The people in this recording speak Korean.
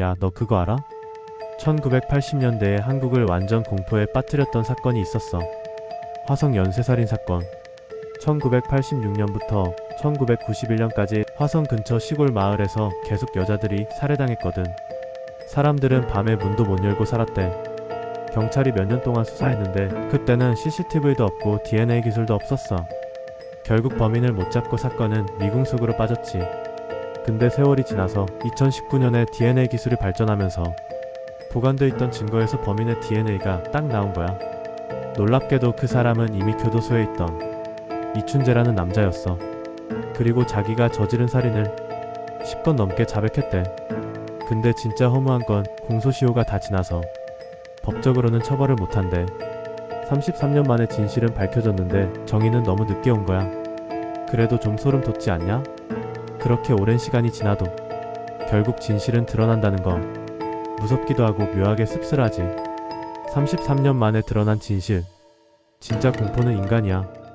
야, 너 그거 알아? 1980년대에 한국을 완전 공포에 빠뜨렸던 사건이 있었어. 화성 연쇄살인 사건. 1986년부터 1991년까지 화성 근처 시골 마을에서 계속 여자들이 살해당했거든. 사람들은 밤에 문도 못 열고 살았대. 경찰이 몇 년 동안 수사했는데 그때는 CCTV도 없고 DNA 기술도 없었어. 결국 범인을 못 잡고 사건은 미궁 속으로 빠졌지. 근데 세월이 지나서 2019년에 DNA 기술이 발전하면서 보관돼 있던 증거에서 범인의 DNA가 딱 나온 거야. 놀랍게도 그 사람은 이미 교도소에 있던 이춘재라는 남자였어. 그리고 자기가 저지른 살인을 10건 넘게 자백했대. 근데 진짜 허무한 건 공소시효가 다 지나서 법적으로는 처벌을 못한대. 33년 만에 진실은 밝혀졌는데 정의는 너무 늦게 온 거야. 그래도 좀 소름 돋지 않냐? 그렇게 오랜 시간이 지나도 결국 진실은 드러난다는 거. 무섭기도 하고 묘하게 씁쓸하지. 33년 만에 드러난 진실. 진짜 공포는 인간이야.